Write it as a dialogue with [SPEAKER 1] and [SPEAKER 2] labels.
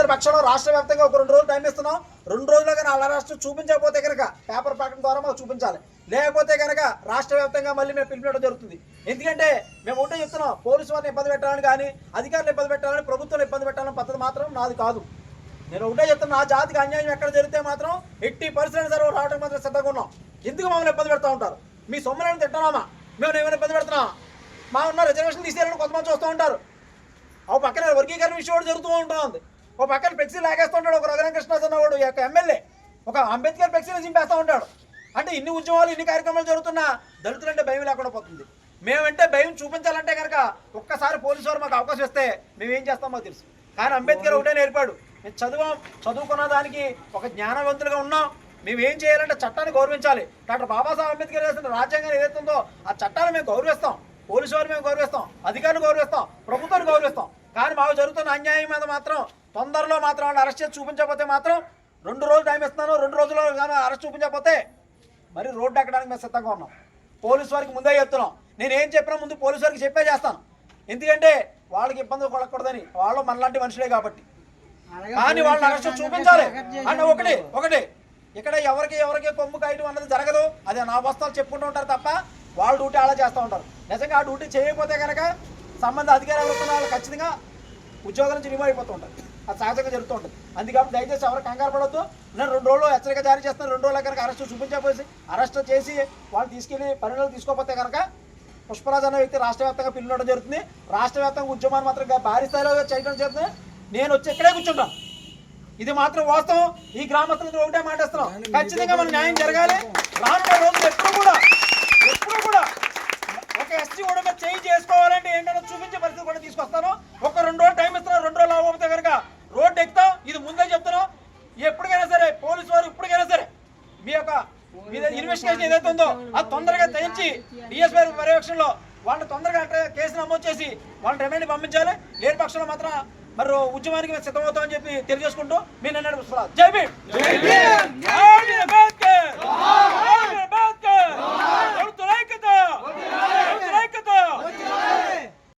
[SPEAKER 1] చూపించిన పక్షంలో రాష్ట్ర వ్యాప్తంగా ఒక రెండు రోజులు టైం ఇస్తున్నాం. రెండు రోజుల్లో కానీ అలా రాష్ట్రం చూపించకపోతే కనుక పేపర్ ప్రకటన ద్వారా మాకు చూపించాలి. లేకపోతే కనుక రాష్ట్ర వ్యాప్తంగా మళ్ళీ మేము పిలిపించడం జరుగుతుంది. ఎందుకంటే మేము ఉంటే చెప్తున్నాం పోలీసు వారిని ఇబ్బంది పెట్టాలని కానీ అధికారులు ఇబ్బంది పెట్టాలని ప్రభుత్వం ఇబ్బంది పెట్టాలని పద్ధతి మాత్రం నాది కాదు. నేను ఒకటే చెప్తున్నా నా జాతికి అన్యాయం ఎక్కడ జరిగితే మాత్రం ఎట్టి పరిస్థితులు సరే రావడం మాత్రం సిద్ధంగా ఉన్నాం. ఎందుకు మమ్మల్ని ఇబ్బంది పెడతా ఉంటారు? మీ సొమ్ములను తింటున్నామా? మేము ఏమైనా ఇబ్బంది పెడుతున్నామా? మా ఉన్న రిజర్వేషన్ తీసేయాలని కొంతమంది చూస్తూ ఉంటారు. ఆ పక్కన వర్గీకరణ విషయం కూడా జరుగుతూ ఉంటుంది ఓ పక్కన ఫ్లెక్సీ లాగేస్తుంటాడు ఒక రఘురామకృష్ణ వాడు యొక్క ఎమ్మెల్యే. ఒక అంబేద్కర్ ఫ్లెక్సీని చింపేస్తూ ఉంటాడు అంటే ఇన్ని ఉద్యమాలు ఇన్ని కార్యక్రమాలు జరుగుతున్నా దళితులంటే భయం లేకుండా పోతుంది. మేమంటే భయం చూపించాలంటే కనుక ఒక్కసారి పోలీసు వారు మాకు అవకాశం ఇస్తే మేము ఏం చేస్తాం మాకు తెలుసు. కానీ అంబేద్కర్ ఒకటే నేర్పాడు మేము చదువాం చదువుకున్న దానికి ఒక జ్ఞానవంతులుగా ఉన్నాం. మేము ఏం చేయాలంటే చట్టాన్ని గౌరవించాలి. డాక్టర్ బాబాసాహెబ్ అంబేద్కర్ చేసిన రాజ్యాంగం ఏదైతే ఉందో ఆ చట్టాన్ని మేము గౌరవిస్తాం. పోలీసు వారు మేము గౌరవిస్తాం. అధికారులు గౌరవిస్తాం. ప్రభుత్వాన్ని గౌరవిస్తాం. కానీ మాకు జరుగుతున్న అన్యాయం మీద మాత్రం తొందరలో మాత్రం వాళ్ళు అరెస్ట్ చేసి చూపించకపోతే మాత్రం రెండు రోజులు టైం ఇస్తున్నాను రెండు రోజుల్లో కానీ అరెస్ట్ చూపించకపోతే మరి రోడ్డు ఎక్కడానికి మేము సిద్ధంగా ఉన్నాం. పోలీసు వారికి ముందే చెప్తున్నాం. నేను ఏం చెప్పినా ముందు పోలీసు వారికి చెప్పే చేస్తాను. ఎందుకంటే వాళ్ళకి ఇబ్బంది పడకూడదని వాళ్ళు మనలాంటి మనుషులే కాబట్టి. కానీ వాళ్ళని అరెస్ట్ చూపించాలి. అంటే ఒకటి ఒకటి. ఇక్కడ ఎవరికి ఎవరికి కొమ్ము కాయటం అన్నది జరగదు. అదే నా బస్తాలు చెప్పుకుంటూ ఉంటారు తప్ప వాళ్ళ డ్యూటీ అలా చేస్తూ ఉంటారు. నిజంగా ఆ డ్యూటీ చేయకపోతే కనుక సంబంధ అధికారులు ఉన్న వాళ్ళు ఖచ్చితంగా ఉద్యోగాల నుంచి రిమూవ్ అయిపోతూ ఉంటారు. అది సహజంగా జరుగుతూ ఉంటుంది. అందుకని దయచేసి ఎవరు కంగారు పడవద్దు నేను రెండు రోజులు హెచ్చరిక జారీ చేస్తాను. రెండు రోజుల కనుక అరెస్ట్ చూపించకపోయి అరెస్ట్ చేసి వాళ్ళు తీసుకెళ్ళి పరిణామాలు తీసుకోకపోతే కనుక పుష్పరాజు అనే వ్యక్తి రాష్ట్ర వ్యాప్తంగా పిలువడం జరుగుతుంది. రాష్ట్ర వ్యాప్తంగా ఉద్యమాన్ని మాత్రం భారీ స్థాయిలో చేయడం జరుగుతుంది. నేను వచ్చి ఇక్కడే కూర్చుంటాను ఇది మాత్రం వాస్తవం. ఈ గ్రామస్తులతో ఒకటే మాటేస్తున్నాం ఖచ్చితంగా మన న్యాయం జరగాలి. రోజులు ఎప్పుడు కూడా ఎప్పుడు కూడా ఒక ఎస్టీ కూడా మీద చేంజ్ చేసుకోవాలంటే ఏంటో చూపించే పరిస్థితి కూడా తీసుకొస్తాను. ఒక రెండు రోజులు టైం ఇస్తున్నాను. రెండు రోజులు అవ్వకపోతే కనుక రోడ్డు ఎక్కుతాం ఇది ముందే చెప్తున్నాం ఎప్పటికైనా సరే పోలీసు వారు ఇప్పటికైనా సరే మీ యొక్క ఇన్వెస్టిగేషన్ ఏదైతే ఉందో అది తొందరగా తెచ్చి డిఎస్పీ పర్యవేక్షణలో వాళ్ళని తొందరగా కేసు నమోదు చేసి వాళ్ళని రిమైండ్ పంపించాలి. లేని పక్షంలో మాత్రం మరి ఉద్యమానికి సిద్ధమవుతామని చెప్పి తెలియజేసుకుంటూ మీ నన్ను జై జై భీమ్!